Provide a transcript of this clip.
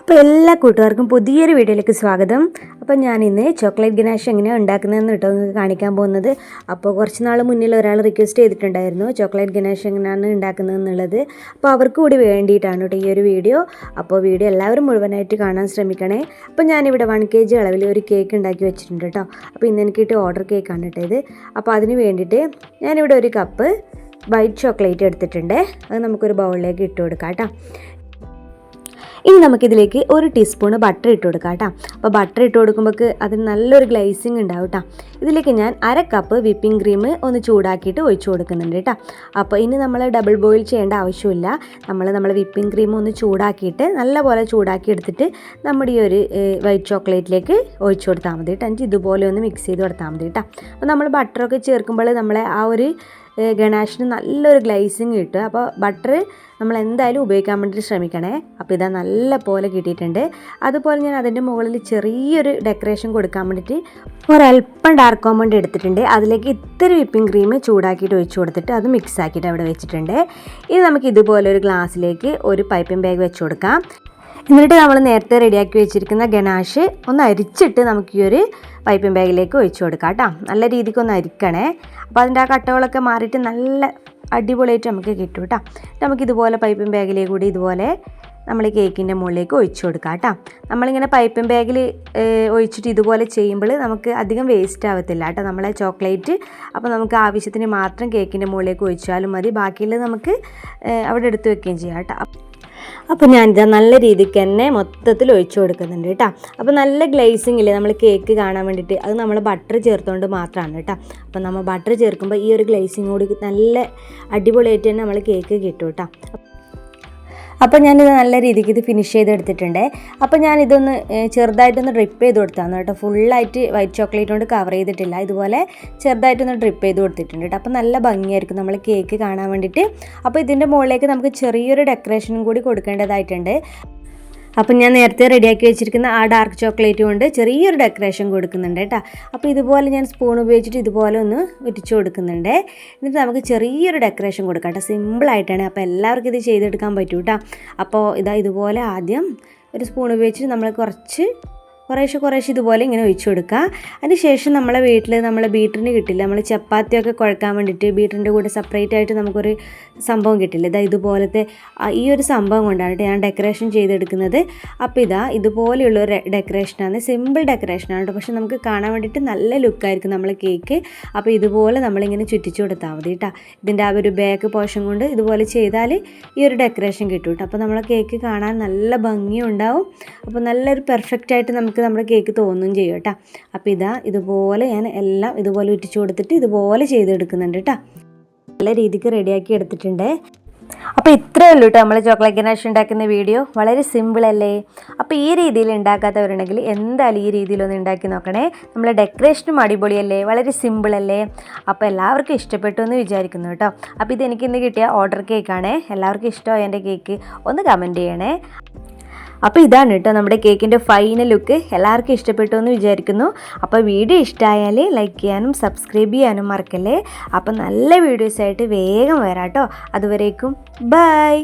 അപ്പോൾ എല്ലാ കൂട്ടുകാർക്കും പുതിയൊരു വീഡിയോയിലേക്ക് സ്വാഗതം. അപ്പോൾ ഞാൻ ഇന്ന് ചോക്ലേറ്റ് ഗനാഷ് എങ്ങനെയാണ് ഉണ്ടാക്കുന്നതെന്ന് കേട്ടോ നിങ്ങൾക്ക് കാണിക്കാൻ പോകുന്നത്. അപ്പോൾ കുറച്ച് നാൾ മുന്നിൽ ഒരാൾ റിക്വസ്റ്റ് ചെയ്തിട്ടുണ്ടായിരുന്നു ചോക്ലേറ്റ് ഗനാഷ് എങ്ങനെയാണ് ഉണ്ടാക്കുന്നത് എന്നുള്ളത് അപ്പോൾ അവർക്ക് കൂടി വേണ്ടിയിട്ടാണ് കേട്ടോ ഈ ഒരു വീഡിയോ. അപ്പോൾ വീഡിയോ എല്ലാവരും മുഴുവനായിട്ട് കാണാൻ ശ്രമിക്കണേ. അപ്പോൾ ഞാനിവിടെ വൺ കെ ജി അളവിൽ ഒരു കേക്ക് ഉണ്ടാക്കി വെച്ചിട്ടുണ്ട് കേട്ടോ. അപ്പോൾ ഇന്ന് എനിക്ക് എനിക്കിട്ട് ഓർഡർ കേക്കാണ് കേട്ടോ ഇത്. അപ്പോൾ അതിന് വേണ്ടിയിട്ട് ഞാനിവിടെ ഒരു കപ്പ് വൈറ്റ് ചോക്ലേറ്റ് എടുത്തിട്ടുണ്ട്. അത് നമുക്കൊരു ബൗളിലേക്ക് ഇട്ട് കൊടുക്കാം കേട്ടോ. ഇനി നമുക്കിതിലേക്ക് ഒരു ടീസ്പൂൺ ബട്ടർ ഇട്ട് കൊടുക്കാം കേട്ടോ. അപ്പോൾ ബട്ടർ ഇട്ട് കൊടുക്കുമ്പോൾ അതിന് നല്ലൊരു ഗ്ലേസിങ് ഉണ്ടാവും കേട്ടോ. ഇതിലേക്ക് ഞാൻ അര കപ്പ് വിപ്പിംഗ് ക്രീം ഒന്ന് ചൂടാക്കിയിട്ട് ഒഴിച്ചു കൊടുക്കുന്നുണ്ട് കേട്ടോ. അപ്പോൾ ഇനി നമ്മൾ ഡബിൾ ബോയിൽ ചെയ്യേണ്ട ആവശ്യമില്ല. നമ്മൾ നമ്മൾ വിപ്പിംഗ് ക്രീം ഒന്ന് ചൂടാക്കിയിട്ട് നല്ലപോലെ ചൂടാക്കി എടുത്തിട്ട് നമ്മുടെ ഈ ഒരു വൈറ്റ് ചോക്ലേറ്റിലേക്ക് ഒഴിച്ചു കൊടുത്താൽ മതി കേട്ടോ. എനിക്ക് ഇതുപോലെ ഒന്ന് മിക്സ് ചെയ്ത് കൊടുത്താൽ മതി കേട്ടോ. അപ്പോൾ നമ്മൾ ബട്ടറൊക്കെ ചേർക്കുമ്പോൾ നമ്മളെ ആ ഒരു ഗണാഷിന് നല്ലൊരു ഗ്ലൈസിങ് കിട്ടും അപ്പോൾ ബട്ടർ നമ്മൾ എന്തായാലും ഉപയോഗിക്കാൻ വേണ്ടിയിട്ട് ശ്രമിക്കണേ. അപ്പോൾ ഇതാ നല്ല പോലെ കിട്ടിയിട്ടുണ്ട്. അതുപോലെ ഞാൻ അതിന്റെ മുകളിൽ ചെറിയൊരു ഡെക്കറേഷൻ കൊടുക്കാൻ വേണ്ടിയിട്ട് ഒരല്പം ഡാർക്ക് കോമ്പൗണ്ട് എടുത്തിട്ടുണ്ട്. അതിലേക്ക് ഇത്തിരി വിപ്പിംഗ് ക്രീം ചൂടാക്കിയിട്ട് ഒഴിച്ചു കൊടുത്തിട്ട് അത് മിക്സ് ആക്കിയിട്ട് അവിടെ വെച്ചിട്ടുണ്ട്. ഇനി നമുക്ക് ഇതുപോലെ ഒരു ഗ്ലാസ്സിലേക്ക് ഒരു പൈപ്പിംഗ് ബാഗ് വെച്ച് കൊടുക്കാം. എന്നിട്ട് നമ്മൾ നേരത്തെ റെഡിയാക്കി വെച്ചിരിക്കുന്ന ഗനാഷ് ഒന്ന് അരിച്ചിട്ട് നമുക്ക് ഈ ഒരു പൈപ്പിംഗ് ബാഗിലേക്ക് ഒഴിച്ചു കൊടുക്കാം കേട്ടോ. നല്ല രീതിക്ക് ഒന്ന് അരിക്കണേ. അപ്പോൾ അതിന്റെ ആ കട്ടകളൊക്കെ മാറിയിട്ട് നല്ല അടിപൊളിയായിട്ട് നമുക്ക് കിട്ടും കേട്ടോ. നമുക്ക് ഇതുപോലെ പൈപ്പിംഗ് ബാഗിലേക്ക് കൂടി ഇതുപോലെ നമ്മൾ കേക്കിന്റെ മുകളിലേക്ക് ഒഴിച്ചു കൊടുക്കാം കേട്ടോ. നമ്മളിങ്ങനെ പൈപ്പിംഗ് ബാഗിൽ ഒഴിച്ചിട്ട് ഇതുപോലെ ചെയ്യുമ്പോൾ നമുക്ക് അധികം വേസ്റ്റ് ആവത്തില്ല കേട്ടോ നമ്മളെ ചോക്ലേറ്റ് അപ്പോൾ നമുക്ക് ആവശ്യത്തിന് മാത്രം കേക്കിന്റെ മുകളിലേക്ക് ഒഴിച്ചാലും മതി. ബാക്കിയുള്ളത് നമുക്ക് അവിടെ എടുത്ത് വെക്കുകയും ചെയ്യാം കേട്ടോ. അപ്പോൾ ഞാനിത് നല്ല രീതിക്ക് തന്നെ മൊത്തത്തിൽ ഒഴിച്ചു കൊടുക്കുന്നുണ്ട് കേട്ടോ. അപ്പോൾ നല്ല ഗ്ലേസിംഗ് ഇല്ലേ? നമ്മൾ കേക്ക് കാണാൻ വേണ്ടിയിട്ട്. അത് നമ്മൾ ബട്ടർ ചേർത്തുകൊണ്ട് മാത്രമാണ് കേട്ടോ. അപ്പോൾ നമ്മൾ ബട്ടർ ചേർക്കുമ്പോൾ ഈ ഒരു ഗ്ലേസിംഗ് കൂടി നല്ല അടിപൊളിയായിട്ട് തന്നെ നമ്മൾ കേക്ക് കിട്ടും കേട്ടോ. അപ്പോൾ ഞാനിത് നല്ല രീതിക്ക് ഇത് ഫിനിഷ് ചെയ്തെടുത്തിട്ടുണ്ട്. അപ്പോൾ ഞാനിതൊന്ന് ചെറുതായിട്ടൊന്ന് ഡ്രിപ്പ് ചെയ്ത് കൊടുത്താണ് കേട്ടോ. ഫുള്ളായിട്ട് വൈറ്റ് ചോക്ലേറ്റ് കൊണ്ട് കവർ ചെയ്തിട്ടില്ല. ഇതുപോലെ ചെറുതായിട്ടൊന്ന് ഡ്രിപ്പ് ചെയ്ത് കൊടുത്തിട്ടുണ്ട് കേട്ടോ. അപ്പോൾ നല്ല ഭംഗിയായിരിക്കും നമ്മൾ കേക്ക് കാണാൻ വേണ്ടിയിട്ട് അപ്പോൾ ഇതിന്റെ മുകളിലേക്ക് നമുക്ക് ചെറിയൊരു ഡെക്കറേഷനും കൂടി കൊടുക്കേണ്ടതായിട്ടുണ്ട്. അപ്പം ഞാൻ നേരത്തെ റെഡിയാക്കി വെച്ചിരിക്കുന്ന ആ ഡാർക്ക് ചോക്ലേറ്റ് കൊണ്ട് ചെറിയൊരു ഡെക്കറേഷൻ കൊടുക്കുന്നുണ്ട് കേട്ടോ. അപ്പോൾ ഇതുപോലെ ഞാൻ സ്പൂൺ ഉപയോഗിച്ചിട്ട് ഇതുപോലെ ഒന്ന് ഉറ്റിച്ചു കൊടുക്കുന്നുണ്ട്. എന്നിട്ട് നമുക്ക് ചെറിയൊരു ഡെക്കറേഷൻ കൊടുക്കാം കേട്ടോ. സിമ്പിളായിട്ടാണ് അപ്പോൾ എല്ലാവർക്കും ഇത് ചെയ്തെടുക്കാൻ പറ്റും കേട്ടോ. അപ്പോൾ ഇതാ ഇതുപോലെ ആദ്യം ഒരു സ്പൂൺ ഉപയോഗിച്ചിട്ട് നമ്മൾ കുറച്ച് കുറേശ്ശെ കുറേശ്ശെ ഇതുപോലെ ഇങ്ങനെ ഒഴിച്ചു കൊടുക്കുക. അതിന് ശേഷം നമ്മളെ വീട്ടിൽ നമ്മളെ ബീറ്ററിന് കിട്ടില്ല. നമ്മൾ ചപ്പാത്തിയൊക്കെ കുഴക്കാൻ വേണ്ടിയിട്ട് ബീറ്ററിന്റെ കൂടെ സെപ്പറേറ്റ് ആയിട്ട് നമുക്കൊരു സംഭവം കിട്ടില്ല. ഇതാ ഇതുപോലത്തെ ഈ ഒരു സംഭവം കൊണ്ടാണ് ഞാൻ ഡെക്കറേഷൻ ചെയ്തെടുക്കുന്നത്. അപ്പോൾ ഇതാ ഇതുപോലെയുള്ള ഒരു ഡെക്കറേഷനാണ് സിമ്പിൾ ഡെക്കറേഷനാണ് കേട്ടോ. പക്ഷെ നമുക്ക് കാണാൻ വേണ്ടിയിട്ട് നല്ല ലുക്കായിരിക്കും നമ്മളെ കേക്ക് അപ്പോൾ ഇതുപോലെ നമ്മളിങ്ങനെ ചുറ്റിച്ചു കൊടുത്താൽ മതി കേട്ടോ. ഇതിന്റെ ആ ഒരു ബാക്ക് പോർഷൻ കൊണ്ട് ഇതുപോലെ ചെയ്താൽ ഈ ഒരു ഡെക്കറേഷൻ കിട്ടും കേട്ടോ. അപ്പോൾ നമ്മളെ കേക്ക് കാണാൻ നല്ല ഭംഗിയുണ്ടാവും. അപ്പോൾ നല്ലൊരു പെർഫെക്റ്റ് ആയിട്ട് നമുക്ക് നമ്മുടെ കേക്ക് തോന്നുകയും ചെയ്യും കേട്ടോ. അപ്പോൾ ഇതാ ഇതുപോലെ ഞാൻ എല്ലാം ഇതുപോലെ ഉറ്റിച്ചു കൊടുത്തിട്ട് ഇതുപോലെ ചെയ്തെടുക്കുന്നുണ്ട് കേട്ടോ. നല്ല രീതിക്ക് റെഡിയാക്കി എടുത്തിട്ടുണ്ട്. അപ്പോൾ ഇത്രയേ ഉള്ളൂ കേട്ടോ നമ്മൾ ചോക്ലേറ്റ് ഗനാഷ് ഉണ്ടാക്കുന്ന വീഡിയോ വളരെ സിമ്പിൾ അല്ലേ? അപ്പോൾ ഈ രീതിയിൽ ഉണ്ടാക്കാത്തവരുണ്ടെങ്കിൽ എന്തായാലും ഈ രീതിയിലൊന്ന് ഉണ്ടാക്കി നോക്കണേ. നമ്മൾ ഡെക്കറേഷനും അടിപൊളിയല്ലേ? വളരെ സിമ്പിൾ അല്ലേ? അപ്പോൾ എല്ലാവർക്കും ഇഷ്ടപ്പെട്ടു എന്ന് വിചാരിക്കുന്നു കേട്ടോ. അപ്പോൾ ഇത് എനിക്ക് ഇന്ന് കിട്ടിയ ഓർഡർ കേക്കാണേ എല്ലാവർക്കും ഇഷ്ടമായി എന്റെ കേക്ക് ഒന്ന് കമന്റ് ചെയ്യണേ. അപ്പോൾ ഇതാണ് കേട്ടോ നമ്മുടെ കേക്കിന്റെ ഫൈനൽ ലുക്ക് എല്ലാവർക്കും ഇഷ്ടപ്പെട്ടു എന്ന് വിചാരിക്കുന്നു. അപ്പോൾ വീഡിയോ ഇഷ്ടമായാൽ ലൈക്ക് ചെയ്യാനും സബ്സ്ക്രൈബ് ചെയ്യാനും മറക്കല്ലേ? അപ്പോൾ നല്ല വീഡിയോസായിട്ട് വേഗം വരാം കേട്ടോ. അതുവരേക്കും ബൈ